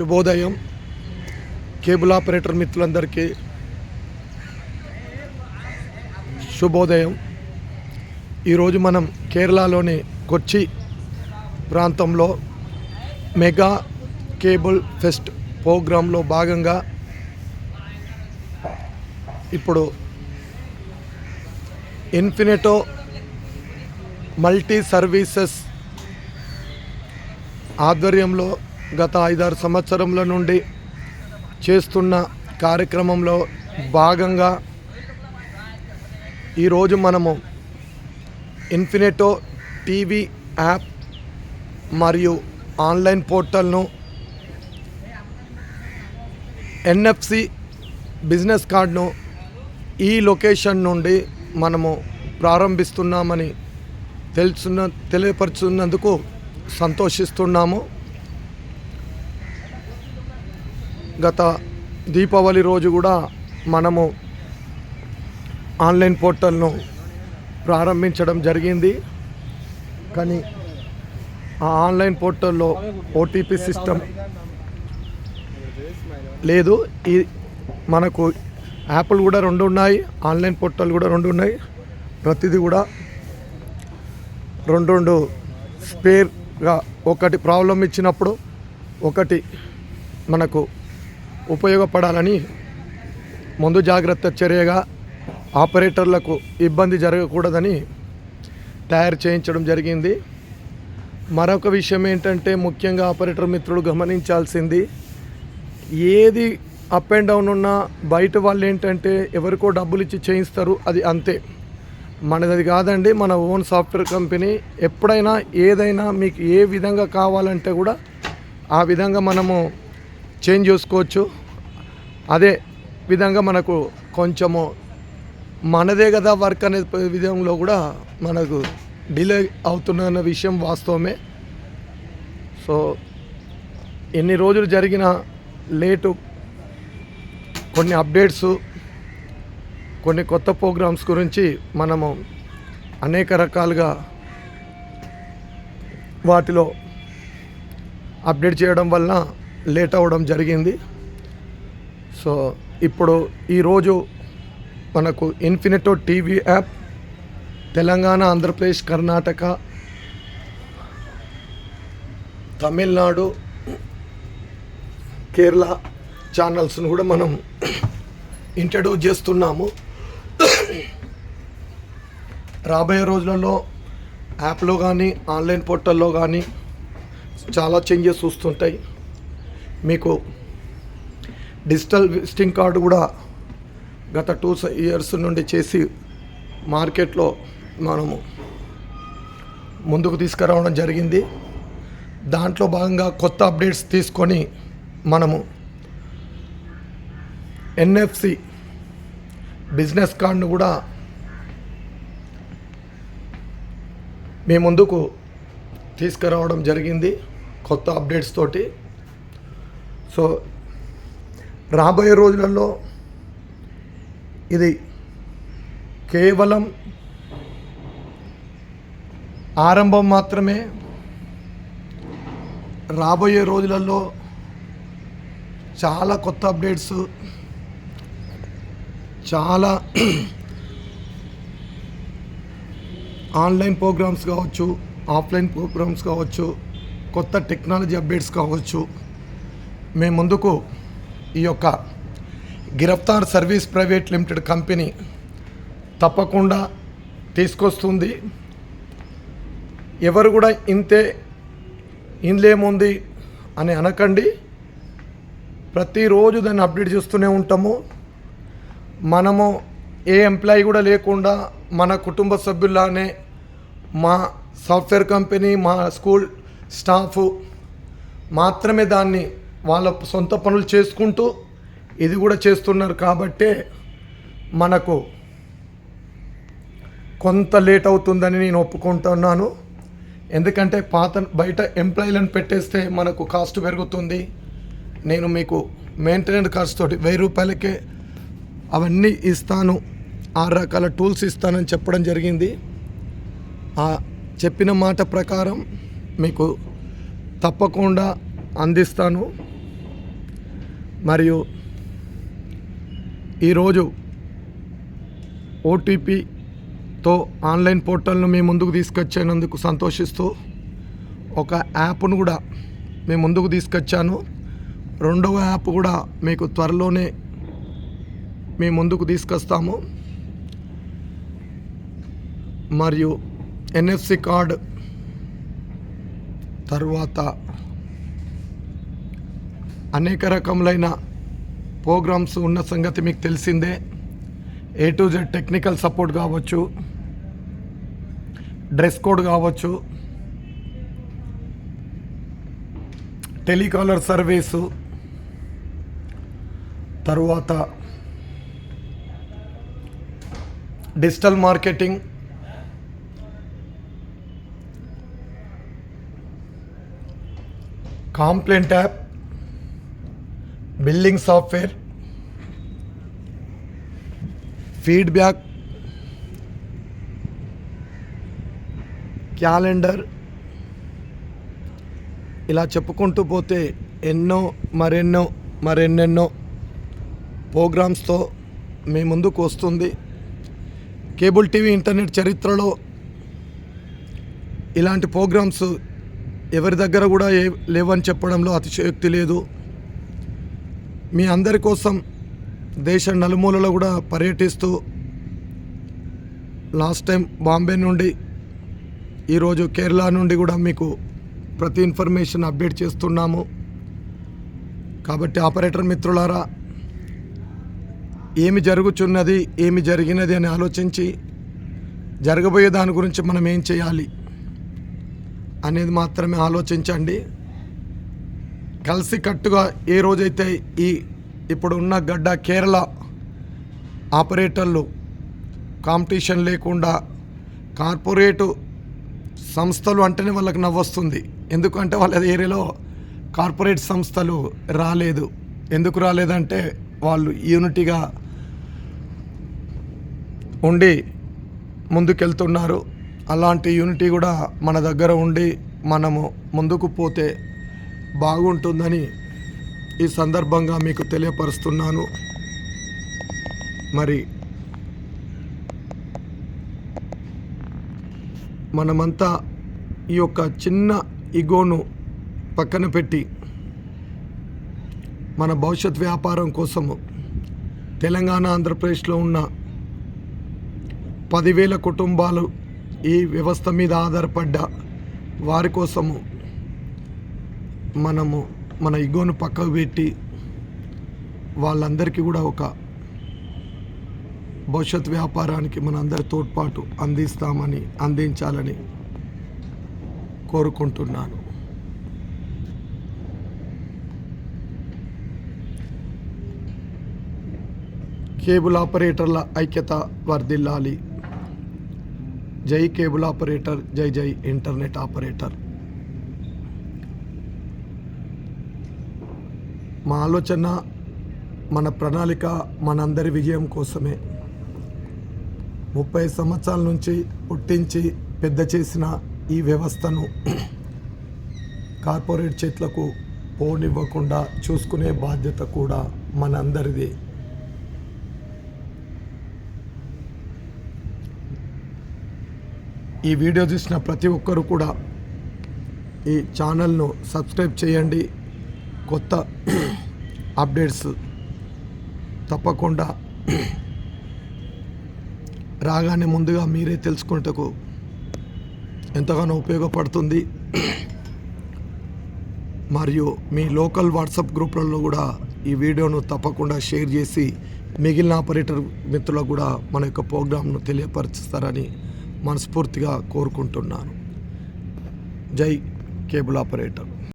శుభోదయం. Cable operator మిత్రులందరికీ శుభోదయం. ఈరోజు మనం కేరళలోని కొచ్చి ప్రాంతంలో మెగా కేబుల్ ఫెస్ట్ ప్రోగ్రాంలో భాగంగా ఇప్పుడు ఇన్ఫినిటో మల్టీ సర్వీసెస్ ఆధ్వర్యంలో గత ఐదారు సంవత్సరముల నుండి చేస్తున్న కార్యక్రమంలో భాగంగా ఈరోజు మనము ఇన్ఫినిటో టీవీ యాప్ మరియు ఆన్లైన్ పోర్టల్ను ఎన్ఎఫ్సి బిజినెస్ కార్డ్ను ఈ లొకేషన్ నుండి మనము ప్రారంభిస్తున్నామని తెలుసున్న తెలియపరుచున్నందుకు సంతోషిస్తున్నాము. గత దీపావళి రోజు కూడా మనము ఆన్లైన్ పోర్టల్ను ప్రారంభించడం జరిగింది. కానీ ఆ ఆన్లైన్ పోర్టల్లో ఓటీపీ సిస్టమ్ లేదు. ఈ మనకు యాప్లు కూడా రెండు ఉన్నాయి ఆన్లైన్ పోర్టల్ కూడా రెండు ఉన్నాయి. ప్రతిదీ కూడా రెండు రెండు స్పేర్గా ఒకటి ప్రాబ్లం ఇచ్చినప్పుడు ఒకటి మనకు ఉపయోగపడాలని ముందు జాగ్రత్త చర్యగా ఆపరేటర్లకు ఇబ్బంది జరగకూడదని తయారు చేయించడం జరిగింది. మరొక విషయం ఏంటంటే ముఖ్యంగా ఆపరేటర్ మిత్రులు గమనించాల్సింది ఏది అప్ అండ్ డౌన్ ఉన్నా బయట వాళ్ళు ఏంటంటే ఎవరికో డబ్బులు ఇచ్చి చేయిస్తారు అది అంతే. మనది కాదండి మన ఓన్ సాఫ్ట్వేర్ కంపెనీ. ఎప్పుడైనా ఏదైనా మీకు ఏ విధంగా కావాలంటే కూడా ఆ విధంగా మనము చేంజ్ చేసుకోవచ్చు. అదే విధంగా మనకు కొంచెము మనదే కదా వర్క్ అనే విధంలో కూడా మనకు డిలే అవుతున్న విషయం వాస్తవమే. సో ఎన్ని రోజులు జరిగిన లేటు కొన్ని అప్డేట్స్ కొన్ని కొత్త ప్రోగ్రామ్స్ గురించి మనము అనేక రకాలుగా వాటిలో అప్డేట్ చేయడం వలన లేట్ అవ్వడం జరిగింది. సో ఇప్పుడు ఈరోజు మనకు Infinito TV app Telangana Andhra Pradesh Karnataka Tamil Nadu Kerala ఛానల్స్ను కూడా మనం ఇంట్రడ్యూస్ చేస్తున్నాము. రాబోయే రోజులలో యాప్లో కానీ ఆన్లైన్ పోర్టల్లో కానీ చాలా చేంజెస్ వస్తుంటాయి. మీకు డిజిటల్ విజిటింగ్ కార్డు కూడా గత టూ ఇయర్స్ నుండి చేసి మార్కెట్లో మనము ముందుకు తీసుకురావడం జరిగింది. దాంట్లో భాగంగా కొత్త అప్డేట్స్ తీసుకొని మనము ఎన్ఎఫ్సి బిజినెస్ కార్డును కూడా మీ ముందుకు తీసుకురావడం జరిగింది కొత్త అప్డేట్స్ తోటి. సో రాబోయే రోజులలో ఇది కేవలం ఆరంభం మాత్రమే. రాబోయే రోజులలో చాలా కొత్త అప్డేట్స్ చాలా ఆన్లైన్ ప్రోగ్రామ్స్ కావచ్చు ఆఫ్లైన్ ప్రోగ్రామ్స్ కావచ్చు కొత్త టెక్నాలజీ అప్డేట్స్ కావచ్చు. మేము ముందుకు ఈ యొక్క Giraftar service private limited company తప్పకుండా తీసుకొస్తుంది. ఎవరు కూడా ఇంతే ఇందులేముంది అని అనకండి. ప్రతిరోజు దాన్ని అప్డేట్ చేస్తూనే ఉంటాము. మనము ఏ ఎంప్లాయీ కూడా లేకుండా మన కుటుంబ సభ్యుల్లానే మా సాఫ్ట్వేర్ కంపెనీ మా స్కూల్ స్టాఫ్ మాత్రమే దాన్ని వాళ్ళ సొంత పనులు చేసుకుంటూ ఇది కూడా చేస్తున్నారు కాబట్టే మనకు కొంత లేట్ అవుతుందని నేను ఒప్పుకుంటున్నాను. ఎందుకంటే పాత బయట ఎంప్లాయీలను పెట్టేస్తే మనకు కాస్ట్ పెరుగుతుంది. నేను మీకు మెయింటెనెన్స్ కాస్ట్ తోటి వెయ్యి రూపాయలకే అవన్నీ ఇస్తాను. ఆరు రకాల టూల్స్ ఇస్తానని చెప్పడం జరిగింది. ఆ చెప్పిన మాట ప్రకారం మీకు తప్పకుండా అందిస్తాను. మరియు ఈరోజు ఓటీపీతో ఆన్లైన్ పోర్టల్ను మీ ముందుకు తీసుకొచ్చినందుకు సంతోషిస్తూ ఒక యాప్ను కూడా మీ ముందుకు తీసుకొచ్చాను. రెండవ యాప్ కూడా మీకు త్వరలోనే మీ ముందుకు తీసుకొస్తాము. మరియు ఎన్ఎఫ్సి కార్డ్ తర్వాత అనేక రకములైన ప్రోగ్రామ్స్ ఉన్న సంగతి మీకు తెలిసిందే. A to Z technical support కావచ్చు. డ్రెస్ కోడ్ కావచ్చు. టెలికాలర్ సర్వీసు తరువాత digital marketing. Complaint app building software feedback calendar ఇలా చెప్పుకుంటూ పోతే ఎన్నో మరెన్నో మరెన్నెన్నో ప్రోగ్రామ్స్తో మీ ముందుకు వస్తుంది. కేబుల్ టీవీ ఇంటర్నెట్ చరిత్రలో ఇలాంటి ప్రోగ్రామ్స్ ఎవరి దగ్గర కూడా ఏ లేవని చెప్పడంలో అతిశయోక్తి లేదు. మీ అందరి కోసం దేశ నలుమూలలో కూడా పర్యటిస్తూ లాస్ట్ టైం బాంబే నుండి ఈరోజు కేరళ నుండి కూడా మీకు ప్రతి ఇన్ఫర్మేషన్ అప్డేట్ చేస్తున్నాము. కాబట్టి ఆపరేటర్ మిత్రులారా ఏమి జరుగుచున్నది ఏమి జరిగినది అని ఆలోచించి జరగబోయే దాని గురించి మనం ఏం చేయాలి అనేది మాత్రమే ఆలోచించండి. కలిసి కట్టుగా ఏ రోజైతే ఈ ఇప్పుడు ఉన్న గడ్డ కేరళ ఆపరేటర్లు కాంపిటీషన్ లేకుండా కార్పొరేటు సంస్థలు అంటేనే వాళ్ళకి నవ్వొస్తుంది. ఎందుకంటే వాళ్ళ ఏరియాలో కార్పొరేట్ సంస్థలు రాలేదు. ఎందుకు రాలేదంటే వాళ్ళు యూనిటీగా ఉండి ముందుకెళ్తున్నారు. అలాంటి యూనిటీ కూడా మన దగ్గర ఉండి మనము ముందుకు పోతే బాగుంటుందని ఈ సందర్భంగా మీకు తెలియపరుస్తున్నాను. మరి మనమంతా ఈ యొక్క చిన్న ఇగోను పక్కన పెట్టి మన భవిష్యత్ వ్యాపారం కోసము తెలంగాణ ఆంధ్రప్రదేశ్లో ఉన్న పదివేల కుటుంబాలు ఈ వ్యవస్థ మీద ఆధారపడ్డ వారి కోసము మనము మన ఇగోను పక్కకు పెట్టి వాళ్ళందరికీ కూడా ఒక భవిష్యత్ వ్యాపారానికి మనందరి తోడ్పాటు అందిస్తామని అందించాలని కోరుకుంటున్నాను. కేబుల్ ఆపరేటర్ల ఐక్యత వర్ధిల్లాలి. జై కేబుల్ ఆపరేటర్ జై జై ఇంటర్నెట్ ఆపరేటర్. మా ఆలోచన మన ప్రణాళిక మనందరి విజయం కోసమే. ముప్పై సంవత్సరాల నుంచి పుట్టించి పెద్ద చేసిన ఈ వ్యవస్థను కార్పొరేట్ చేతులకు పోనివ్వకుండా చూసుకునే బాధ్యత కూడా మనందరిది. ఈ వీడియో చూసిన ప్రతి ఒక్కరు కూడా ఈ ఛానల్ను సబ్స్క్రైబ్ చేయండి. కొత్త అప్డేట్స్ తప్పకుండా రాగానే ముందుగా మీరే తెలుసుకున్నటకు ఎంతగానో ఉపయోగపడుతుంది. మరియు మీ లోకల్ వాట్సాప్ గ్రూపులలో కూడా ఈ వీడియోను తప్పకుండా షేర్ చేసి మిగిలిన ఆపరేటర్ మిత్రులకు కూడా మన యొక్క ప్రోగ్రామ్ను తెలియపరుస్తారని మనస్ఫూర్తిగా కోరుకుంటున్నాను. జై కేబుల్ ఆపరేటర్.